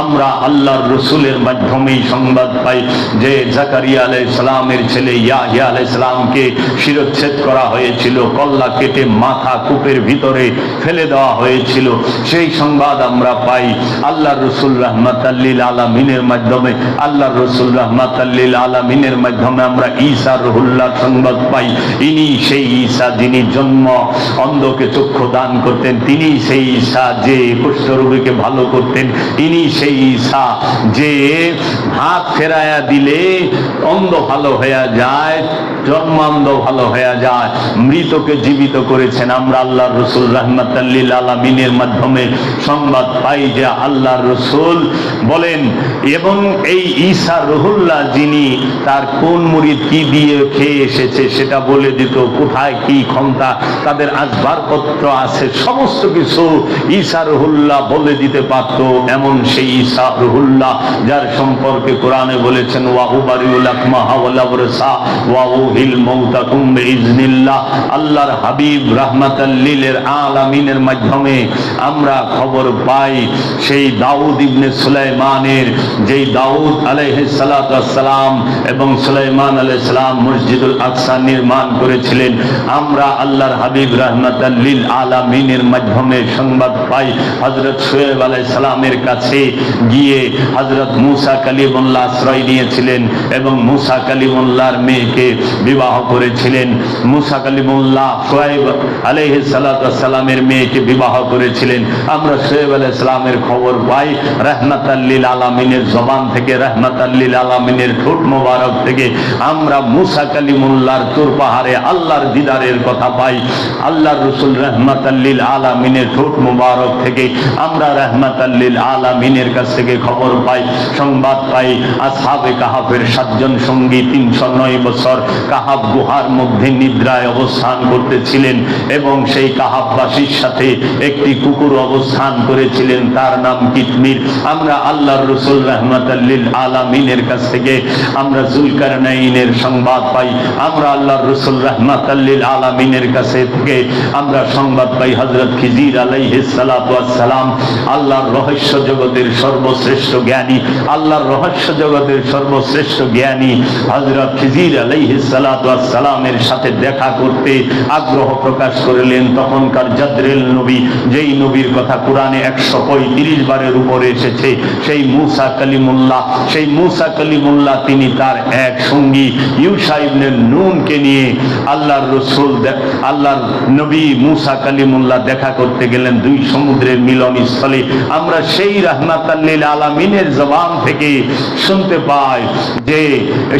আমরা আল্লাহর রসুলের মাধ্যমেই সংবাদ পাই যে জাকারিয়া আলাই সালামের ছেলে ইয়াহিয়া আলাই সালামকে শিরচ্ছেদ করা হয়েছিল, কল্লা কেটে মাথা কূপের ভিতরে ফেলে দেওয়া হয়েছিল। সেই সংবাদ আমরা পাই আল্লাহর রসুল রহমত আল্লিল আলমিনের মাধ্যমে। আল্লাহর রসুল রহমত আল্লিল আলমিনের মাধ্যমে আমরা ঈসা রহুল্লাহ সংবাদ পাই। ইনি সেই ঈসা যিনি জন্ম অন্ধকে চক্ষু দান করতেন, তিনি সেই ঈসা যে কুষ্ঠরোগীকে ভালো করতেন, ইনি সেই ঈসা যে হাত ফেরায়া দিলে অন্ধ ভালো হয়ে যায়, জন্মান্ধ ভালো যায়। মৃতকে জীবিত করেছেন আমরা আল্লাহর রসুল রহমতাল্লিল আলমিনের মাধ্যমে সংবাদ পাই যে আল্লাহর রসুল বলেন, এবং এই রহুল্লাহ যিনি, তার কোন মুড়িদ কি দিয়ে খেয়ে এসেছে সেটা বলে দিত, কোথায় কি ক্ষমতা, তাদের আসবাবপত্র আছে, সমস্ত কিছু ঈসা রহুল্লাহ বলে দিতে পারত, এমন সেই ঈসা যার সম্পর্কে কোরআনে বলেছেন আল্লাহর হাবিব আলামিনের মাধ্যমে আমরা খবর পাই, সেই দাউদ ইবনে সুলাইমানের, যেই দাউদ এবং সুলাইমান আলাইহিস সালাম মসজিদুল আকসা নির্মাণ করেছিলেন। আমরা আল্লাহর হাবিব রাহমাতাল লিল আলামিনের মাধ্যমে সংবাদ পাই, হযরত শুয়েব আলাইহিস সালামের কাছে। গিয়ে হযরত মুসা কালিমুল্লাহ আশ্রয় নিয়েছিলেন এবং মুসা কালিমুল্লাহর মেয়েকে বিবাহ করেছিলেন। মুসা কালিমুল্লাহ সোয়েব আলাইহিস সালাতু সালামের মেয়েকে বিবাহ করেছিলেন। আমরা সোয়েব আলাইহিস সালামের খবর পাই রহমাতাল্লিল আলামিনের জবান থেকে রহমাতাল্লিল আলামিনের ঠোঁট মোবারক থেকে আমরা মুসা কালিমুল্লাহর তুর পাহাড়ে আল্লাহর দিদারের কথা পাই। আল্লাহর রসুল রহমত আল্লিল আলামিনের ঠোঁট মোবারক থেকে আমরা রহমত আল্লিল আলামিনের কাছ থেকে খবর পাই, সংবাদ পাই, আসহাবে কাহাফের সাতজন সঙ্গী তিনশো নয় বছর কাহাব গুহার মধ্যে নিদ্রায় অবস্থান করতেছিলেন এবং সেই কাহাববাসীর সাথে একটি কুকুর অবস্থান করেছিলেন। তার নাম কিতমির আমরা আল্লাহর রসুল রহমতাল্লিল আলামিনের কাছ থেকে আমরা জুলকারনাইনের সংবাদ পাই। আমরা আল্লাহর রসুল রহমতাল্লিল আলামিনের কাছে থেকে আমরা সংবাদ পাই হজরত খিজির আলাইহিস সালাম। আল্লাহর রহস্য জগতের সর্বশ্রেষ্ঠ জ্ঞানী, আল্লাহর রহস্য জগতের সর্বশ্রেষ্ঠ জ্ঞানী হজরত খিজির আলাইহিস সালামের সাথে দেখা করতে আগ্রহ প্রকাশ করলেন তখনকার জাদরেল নবী, যেই নবীর কথা কোরআনে একশো পঁয়ত্রিশ বারের উপরে এসেছে, সেই মুসা কালিমুল্লাহ, সেই মুসা কালিমুল্লাহ তিনি তার এক সঙ্গী, ইউসা ইবনে নুনকে নিয়ে আল্লাহর রসুল আল্লাহর নবী মুসা কালিমুল্লাহ দেখা করতে গেলেন দুই সমুদ্রের মিলন স্থলে আমরা সেই রহমাতাল্লিল জবান থেকে শুনতে পাই যে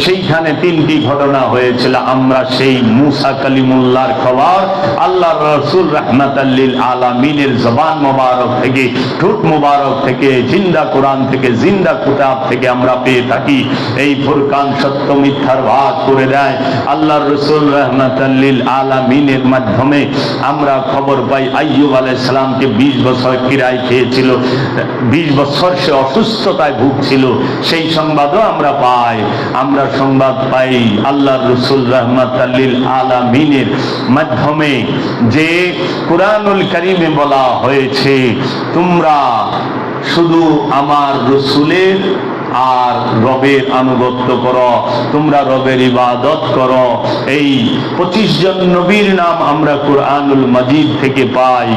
সেইখানে তিনটি ঘটনা হয়েছিল। আমরা সেই মুসা কালিমুল্লাহর খবর আল্লাহ রসুল রহমাতাল্লিল আলামিনের জবান মোবারক থেকে, ঠোঁট মোবারক থেকে, জিন্দা কোরআন থেকে, জিন্দা কুতাব থেকে আমরা পেয়ে থাকি। এই ফুরকান সত্য মিথ্যার ভাগ করে দেয়। আল্লাহ রসুল রহমাতাল্লিল আলামিনের মাধ্যমে আমরা খবর পাই, আইয়ুব আলাইহিস সালামকে বিশ বছর কিরায় খেয়েছিল। বিশ বছর সে অসুস্থতায় ভুগছিল, সেই সংবাদও আমরা পাই। আমরা সংবাদ পাই আল্লাহ রসুল রহমত আল্লিল আলামিনের মাধ্যমে যে কোরআনুল করিমে বলা হয়েছে, তোমরা শুধু আমার রসুলের আর রবের আনুগত্য করো, তোমরা রবের ইবাদত করো। এই পঁচিশ জন নবীর নাম আমরা কোরআনুল মজিদ থেকে পাই।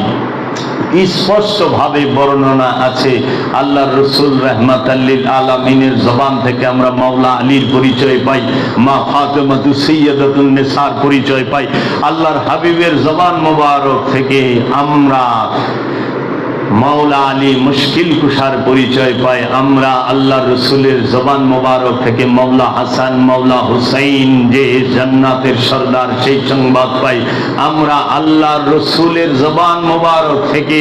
স্পষ্ট ভাবে বর্ণনা আছে। আল্লাহ রসুল রহমত আল্লিল আলমিনের জবান থেকে আমরা মাওলা আলীর পরিচয় পাই, মা ফাতেমাতু নেসার পরিচয় পাই। আল্লাহর হাবিবের জবান মোবারক থেকে আমরা মাওলা আলী মুশকিল কুষার পরিচয় পাই আমরা আল্লাহ রসুলের জবান মোবারক থেকে মৌলা হাসান মৌলা হুসাইন যে জান্নাতের সর্দার, সেই সংবাদ পাই। আমরা আল্লাহ রসুলের জবান মোবারক থেকে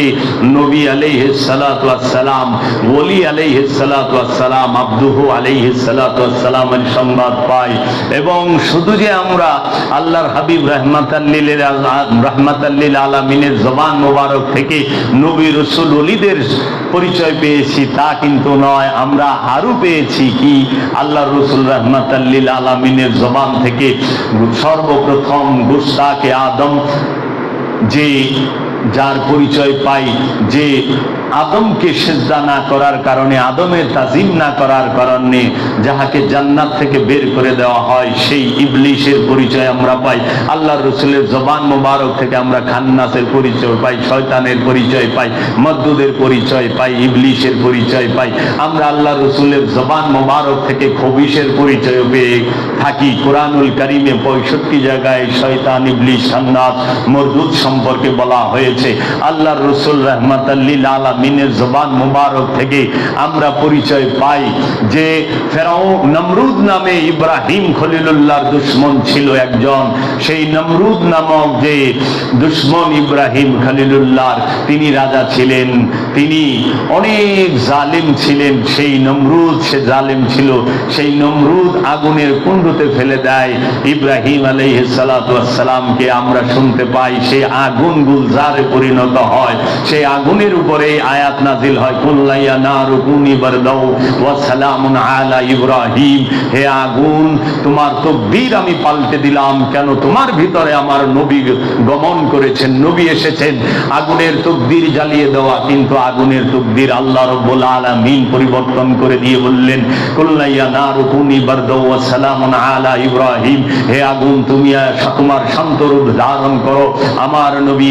নবী আলাইহ সালাম ওলি আলাইহ সালাম আব্দুহু আলাইহ সালামের সংবাদ পাই। এবং শুধু যে আমরা আল্লাহর হাবিব রহমাতাল্লিলের রহমাতাল্লিল আলমিনের জবান মোবারক থেকে নবী রসুল অলিদের পরিচয় পেয়েছি, তা কিন্তু নয়, আমরা আরও পেয়েছি কি? আল্লাহ রসুল রহমতাল্লিল আলমিনের জবান থেকে সর্বপ্রথম গুস্তাকে আদম যে যার পরিচয় পাই যে আদমকে সেজদা না করার কারণে, আদমের তাজিম না করার কারণে যাহাকে জান্নাত থেকে বের করে দেওয়া হয়, সেই ইবলিশের পরিচয় আমরা পাই। আল্লাহ রসুলের জবান মোবারক থেকে আমরা খান্নাসের পরিচয় পাই, শয়তানের পরিচয় পাই, মদ্দুদের পরিচয় পাই, ইবলিশের পরিচয় পাই। আমরা আল্লাহ রসুলের জবান মোবারক থেকে খবিসের পরিচয় পেয়ে থাকি। কোরআনুল করিমে পঁয়ষট্টি জায়গায় শয়তান, ইবলিশ, খান্নাস, মরদুদ সম্পর্কে বলা হয়েছে। আল্লাহ রসুল রহমতাল্লিল আলমিনের জবান মুবারক থেকে আমরা পরিচয় পাই যে ফেরাও নমরুদ নামে ইব্রাহিম খলিলুল্লাহর দুশ্মন ছিল একজন। সেই নমরুদ নামক যে দুশ্মন ইব্রাহিম খলিলুল্লাহর তিনি রাজা ছিলেন। তিনি অনেক জালিম ছিলেন। সেই নমরুদ সে জালিম ছিল। সেই নমরুদ আগুনের কুণ্ডুতে ফেলে দেয়। ইব্রাহিম আলাইসালামকে আমরা শুনতে পাই। সেই আগুন গুলজারে পরিণত হয়। সেই আগুনের উপরে আয়াত নাজিল হয়। কুল্লাইয়া না রুকুনি বারদাও ওয়া সালামুন আলা ইব্রাহিম। হে আগুন, তোমার তকদীর আমি পাল্টে দিলাম। কেন তোমার ভিতরে আমার নবী গমন করেছেন? নবী এসেছেন। আগুনের তকদীর জ্বালিয়ে দেওয়া, কিন্তু আগুনের তকদীর আল্লাহ রব্বুল আলামিন পরিবর্তন করে দিয়ে বললেন কুল্লাইয়া না রুকুনি বারদাও ওয়া সালামুন আলা ইব্রাহিম। হে আগুন, তুমি তোমার শান্ত রূপ ধারণ করো। আমার নবী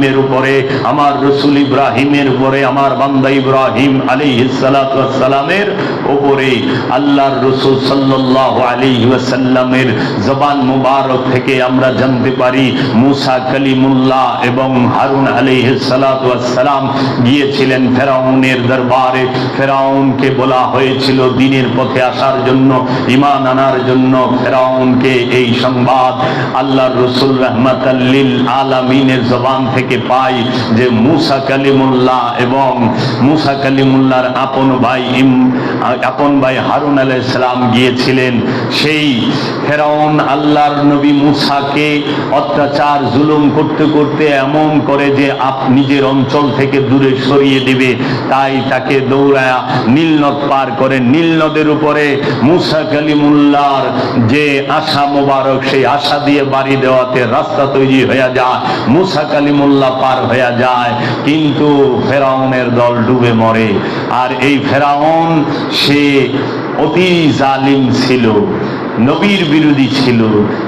ইব্রাহিমের উপরে, আমার রসুল ইব্রাহিমের উপরে, আমার বান্দা ইব্রাহিম আলী সালামের উপরে, আল্লাহর রসুল সাল্লাহ আলী ওয়াসাল্লামের জবান মুবারক থেকে আমরা জানতে পারি, মুসা কালিমুল্লাহ এবং হারুন আলী সালাম গিয়েছিলেন ফেরাউনের দরবারে। ফেরাউনকে বলা হয়েছিল দিনের পথে আসার জন্য ইমান আনার জন্য ফেরাউনকে এই সংবাদ আল্লাহর রসুল রহমতাল্লিল আলামিনের জবান থেকে পাই যে মুসা কালিমুল্লাহ এবং মুসা কালিমুল্লাহর আপন ভাই আপন ভাই হারুন আলাইসালাম গিয়েছিলেন। সেই ফেরাউন আল্লাহর নবী মুসাকে অত্যাচার, জুলুম করতে করতে এমন করে যে আপ নিজের অঞ্চল থেকে দূরে সরিয়ে দিবে। তাই তাকে দৌড়ায়া নীলনদ পার করে নীলনদের উপরে মুসা কালিমুল্লাহর যে আশা মোবারক, সেই আশা দিয়ে বাড়ি দেওয়াতে রাস্তা তৈরি হয়ে যায়। মুসা কালিমুল্লাহ পার হয়ে যায়, কিন্তু ফেরাউনের দল ডুবে মরে। আর এই ফেরাউন, সে অতি জালিম ছিল। নবীর বিরোধী ছিল।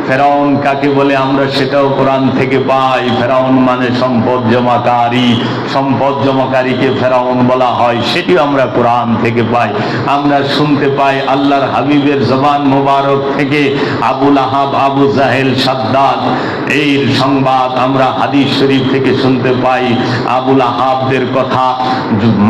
ফেরাউন কাকে বলে আমরা সেটাও কোরআন থেকে পাই। ফেরাউন মানে সম্পদ জমাকারী। সম্পদ জমাকারীকে ফেরাউন বলা হয়, সেটিও আমরা কোরআন থেকে পাই। আমরা শুনতে পাই আল্লাহর হাবিবের জবান মোবারক থেকে আবুল আহাব আবু জাহেল, সাদ্দাদ। এই সংবাদ আমরা হাদিস শরীফ থেকে শুনতে পাই। আবুল আহাবদের কথা,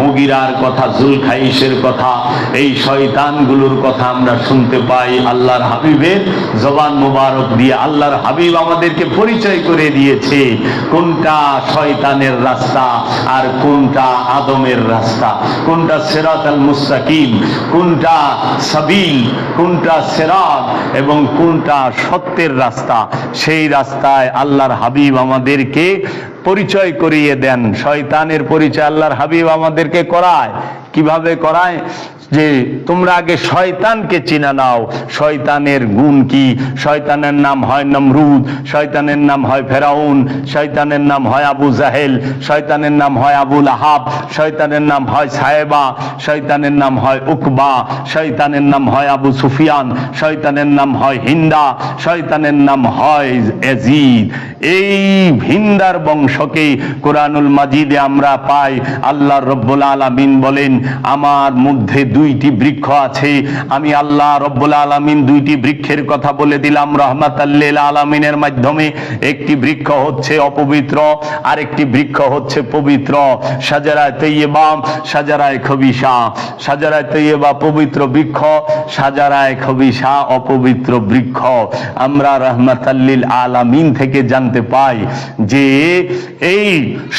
মগিরার কথা, জুলখাইশের কথা, এই শয়তানগুলোর কথা আমরা শুনতে পাই। আল্লাহর হাবিবের জবান মুবারক দিয়ে আল্লাহর হাবিব আমাদেরকে পরিচয় করে দিয়েছে, কোনটা শয়তানের রাস্তা আর কোনটা আদমের রাস্তা। কোনটা সেরাত আল মুস্তাকিম, কোনটা সাবিল, কোনটা সেরাত এবং কোনটা সত্যের রাস্তা। সেই রাস্তায় আল্লাহর হাবিব আমাদেরকে পরিচয় করিয়ে দেন। শয়তানের পরিচয় আল্লাহর হাবিব আমাদেরকে করায়। কীভাবে করায়? যে তোমরা আগে শয়তানকে চিনা নাও। শয়তানের গুণ কি? শয়তানের নাম হয় নমরুদ, শয়তানের নাম হয় ফেরাউন, শয়তানের নাম হয় আবু জাহেল, শয়তানের নাম হয় আবুল আহাব শয়তানের নাম হয় সাহেবা শয়তানের নাম হয় উকবা, শয়তানের নাম হয় আবু সুফিয়ান, শয়তানের নাম হয় হিন্দা, শয়তানের নাম হয় এজিদ। এই হিন্দার বংশকে কোরআনুল মাজিদে আমরা পাই। আল্লাহ রব্বুল আলামিন বলেন, আমার মধ্যে দুইটি বৃক্ষ আছে। আমি আল্লাহ রব্বুল আলামিন দুইটি বৃক্ষের কথা বলে দিলাম রহমাত আলামিনের মাধ্যমে। একটি বৃক্ষ হচ্ছে অপবিত্র আর একটি বৃক্ষ হচ্ছে পবিত্র। সাজারায় তৈয়বা, সাজারায় খবিসা। সাজারায় তৈয়বা পবিত্র বৃক্ষ, সাজারায় খবিসা অপবিত্র বৃক্ষ। আমরা রহমাতাল্লিল আলামিন থেকে জানতে পাই যে, এই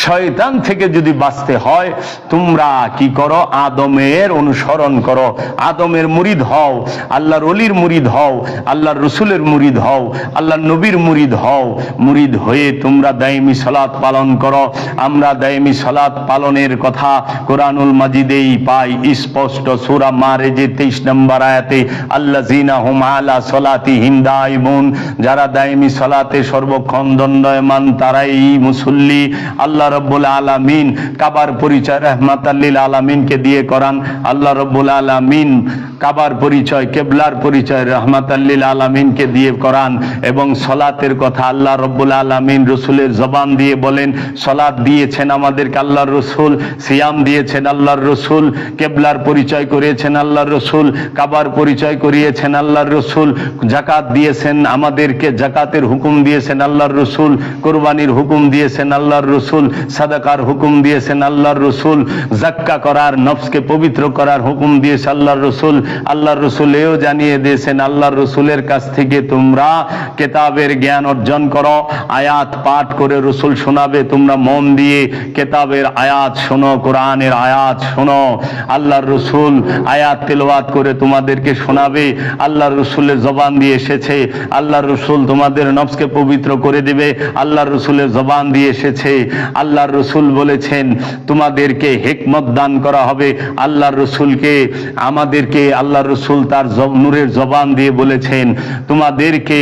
শয়তান থেকে যদি বাঁচতে হয়, তোমরা কি করো? আদমের অনুসরণ করো। আদমের মুরিদ হও, আল্লাহর অলির মুরিদ হও, আল্লাহর রসুলের মুরিদ হও, আল্লাহর নবীর মুরিদ হও। মুরিদ হয়ে তোমরা দায়মি সলাৎ পালন করো। আমরা দায়মি সলাৎ পালনের কথা কোরআনুল মাজিদেই পাই। স্পষ্ট সূরা মারেজে 23 নম্বর আয়াতে, আল্লাযিনা হুম আলা সলাতিহিম দাইমুন যারা দাইমি সালাতে সর্বক্ষণ দণ্ডায়মান, তারাই মুসল্লি। আল্লাহ রব্বুল আলামিন কাবার পরিচয় রহমাতাল্লিল আলামিনকে দিয়ে করান। আল্লাহ রব্বুল আলামিন, কাবার পরিচয়, কেবলার পরিচয় রহমাতাল্লিল আলামিনকে দিয়ে করান এবং সলাতের কথা আল্লাহ রব্বুল আলামিন রসুলের জবান দিয়ে বলেন সলাত দিয়েছেন আমাদেরকে আল্লাহর রসুল, সিয়াম দিয়েছেন আল্লাহর রসুল, কেবলার পরিচয় করিয়েছেন আল্লাহর রসুল, কাবার পরিচয় করিয়েছেন আল্লাহর রসুল জাকাত দিয়েছেন আমাদেরকে জাকাতের হুকুম দিয়েছেন আল্লাহর রসুল, কোরবানির হুকুম দিয়েছেন আল্লাহর রসুল, সাদাকার হুকুম দিয়েছেন আল্লাহর রসুল, জাক্কা করার, নফসকে পবিত্র করার হুকুম দিয়েছে আল্লাহর রসুল। আল্লাহর রসুল এও জানিয়ে দিয়েছেন, আল্লাহর রসুলের কাছ থেকে তোমরা কেতাবের জ্ঞান অর্জন করো। আয়াত পাঠ করে রসুল শোনাবে, তোমরা মন দিয়ে কেতাবের আয়াত শোনো, কোরআনের আয়াত শোনো। আল্লাহর রসুল আয়াত তেলাওয়াত করে তোমাদেরকে শোনাবে, আল্লাহর রসুলের জবান দিয়ে এসেছে। আল্লাহর রসুল তোমাদের নফসকে পবিত্র করে দেবে, আল্লাহর রসুলের জবান দিয়ে এসেছে। আল্লাহর রসুল বলেছেন, তোমাদেরকে হেকমত দান করা হবে। আল্লাহর রসুলকে আমাদেরকে আল্লাহ রসুল তার নূরের জবান দিয়ে বলেছেন তোমাদেরকে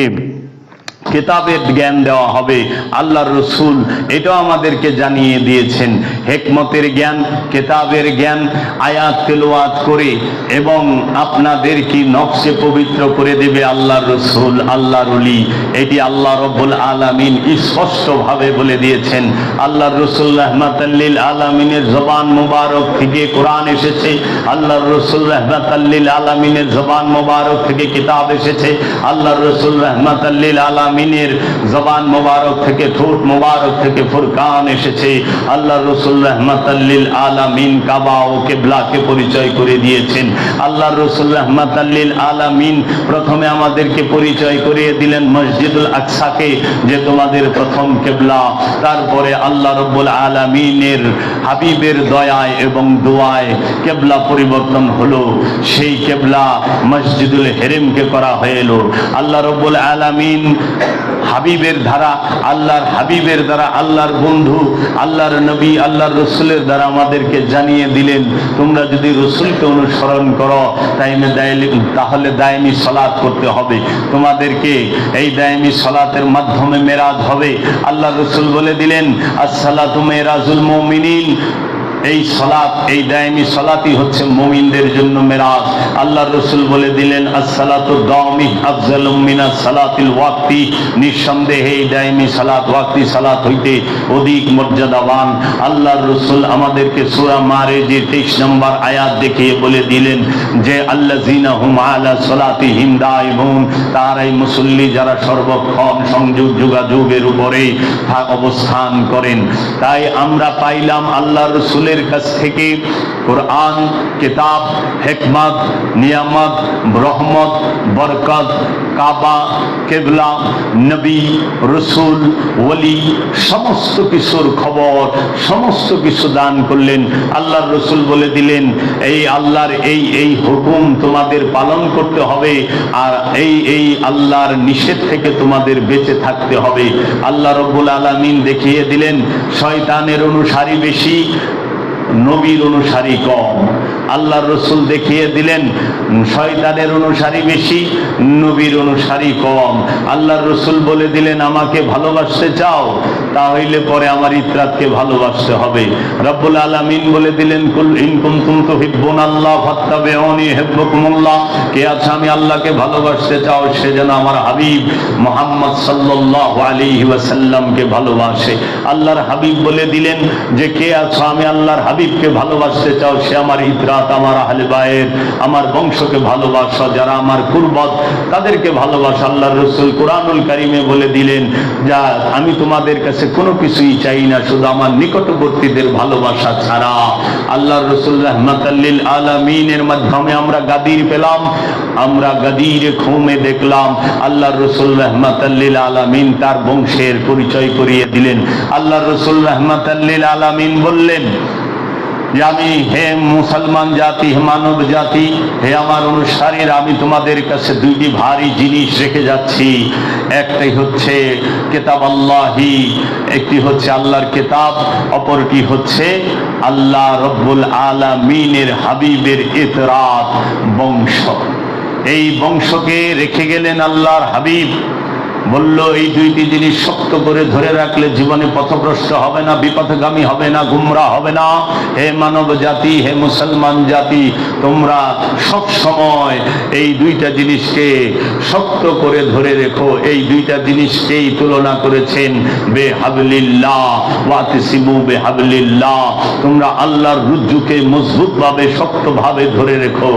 কেতাবের জ্ঞান দেওয়া হবে। আল্লাহর রসুল এটাও আমাদেরকে জানিয়ে দিয়েছেন। হেকমতের জ্ঞান, কেতাবের জ্ঞান, আয়াত তেলোয়াত করে এবং আপনাদের কি নকশে পবিত্র করে দেবে আল্লাহর রসুল, আল্লাহর অলি এটি আল্লাহ রব্বুল আলামিন স্পষ্টভাবে বলে দিয়েছেন। আল্লাহর রসুল রহমাতাল্লিল আলামিনের জবান মুবারক থেকে কোরআন এসেছে। আল্লাহর রসুল রহমাতাল্লিল আলামিনের জবান মুবারক থেকে কিতাব এসেছে। আল্লাহর রসুল রহমাতাল্লিল আলামিনের জবান মুবারক থেকে ঠোঁট মুবারক থেকে ফুরকান এসেছে। আল্লাহ রসুল রহমাতাল্লিল আলামিন কাবা ও কেবলাকে পরিচয় করে দিয়েছেন। আল্লাহ রসুল রহমাতাল্লিল আলামিন প্রথমে আমাদেরকে পরিচয় করিয়ে দিলেন মসজিদুল আকসাকে, যে তোমাদের প্রথম কেবলা। তারপরে আল্লাহ রব্বুল আলামিনের হাবিবের দয়ায় এবং দোয়ায় কেবলা পরিবর্তন হলো। সেই কেবলা মসজিদুল হেরেমকে করা হয়ে এলো। আল্লাহ রব্বুল আলামিন হাবিবের ধারা, আল্লাহর হাবিবের দ্বারা, আল্লাহর বন্ধু, আল্লাহর নবী, আল্লাহর রসুলের দ্বারা আমাদেরকে জানিয়ে দিলেন, তোমরা যদি রসুলকে অনুসরণ করো, তাইমে তাহলে দায়মি সলাৎ করতে হবে। তোমাদেরকে এই দায়মি সলাতের মাধ্যমে মেরাজ হবে। আল্লাহ রসুল বলে দিলেন, আসসালাতু মেরাজুল মুমিনিন। এই সলাৎ এই দায়মি সলাতই হচ্ছে মুমিনদের জন্য মেরাজ। আল্লাহ রসুল বলে দিলেন, আসসালাতু দাওমি আফজালুম মিনাস সালাতিল ওয়াক্তি। নিঃসন্দেহে এই দায়মি সালাত, ওয়াক্তি সালাত হইতে অধিক মর্যাদাবান। আল্লাহর রসুল আমাদেরকে সূরা মারেজে 23 নম্বর আয়াত দেখিয়ে বলে দিলেন যে, আল্লাযিনা হুম আলা সালাতিহিম দাইমুন তারাই মুসল্লি যারা সর্বক্ষণ সংযোগ যোগাযোগের উপরে অবস্থান করেন। তাই আমরা পাইলাম আল্লাহ রসুলের কাছ থেকে কোরআন, কিতাব, হেকমত, নিয়ামত, রহমত, বরকত, কাবা, কেবলা, নবী, রসুল, ওলি, সমস্ত কিছুর খবর, সমস্ত কিছু দান করলেন। আল্লাহর রসুল বলে দিলেন, এই আল্লাহর এই এই হুকুম তোমাদের পালন করতে হবে আর এই এই আল্লাহর নিষেধ থেকে তোমাদের বেঁচে থাকতে হবে। আল্লাহ রব্বুল আলামিন দেখিয়ে দিলেন, শয়তানের অনুসারী বেশি নবীর অনুসারী কম। আল্লাহর রসুল দেখিয়ে দিলেন, শয়তানের অনুসারী বেশি, নবীর অনুসারী কম। আল্লাহর রসুল বলে দিলেন, আমাকে ভালোবাসতে চাও, তাহলে পরে আমার ইতরাতকে ভালোবাসতে হবে। রব্বুল আলামিন বলে দিলেন, কুল ইন কুনতুম তুহিব্বুন আল্লাহ ফাত্তাবিউনি ইউহিব্বুকুমুল্লাহ। কে আছে আমি আল্লাহকে ভালোবাসতে চাও, সে যেন আমার হাবিব মোহাম্মদ সাল্লাল্লাহু আলাইহি ওয়াসাল্লামকে ভালোবাসে। আল্লাহর হাবিব বলে দিলেন যে, কে আছো আমি আল্লাহর হাবিবকে ভালোবাসতে চাও, সে আমার ইতরাত আমার আহলে বায়ের আমার বংশকে ভালোবাসো, যারা আমার কুরবত, তাদেরকে ভালোবাসো। আল্লাহর রসুল কোরআনুল কারিমে বলে দিলেন, যা, আমি তোমাদের কাছে কোনো কিছুই চাই না, শুধু আমার নিকটবর্তীদের ভালোবাসা ছাড়া। আল্লাহর রসুল রহমাতাল্লিল আলামিনের মাধ্যমে আমরা গাদির পেলাম, আমরা গাদির খুমে দেখলাম। আল্লাহর রসুল রহমাতাল্লিল আলামিন তার বংশের পরিচয় করিয়ে দিলেন। আল্লাহর রসুল রহমাতাল্লিল আলামিন বললেন আমি হে মুসলমান জাতি, হে মানব জাতি, হে আমার অনুসারীরা, আমি তোমাদের কাছে দুইটি ভারী জিনিস রেখে যাচ্ছি। একটাই হচ্ছে কেতাব আল্লাহি, একটি হচ্ছে আল্লাহর কেতাব, অপরটি হচ্ছে আল্লাহ রব্বুল আলামিনের হাবিবের ইতরাত বংশ। এই বংশকে রেখে গেলেন আল্লাহর হাবিব। বলল, এই দুইটি জিনিস শক্ত করে ধরে রাখলে জীবনে পথভ্রষ্ট হবে না, বিপথগামী হবে না, গুমরা হবে না। হে মানব জাতি, হে মুসলমান জাতি, তোমরা সব সময় এই দুইটা জিনিসকে শক্ত করে ধরে রেখো। এই দুইটা জিনিসকেই তুলনা করেছেন বে হাবলিল্লাহ ওয়াতিসিবু বে হাবলিল্লাহ তোমরা আল্লাহর রুজ্জুকে মজবুতভাবে, শক্তভাবে ধরে রেখো।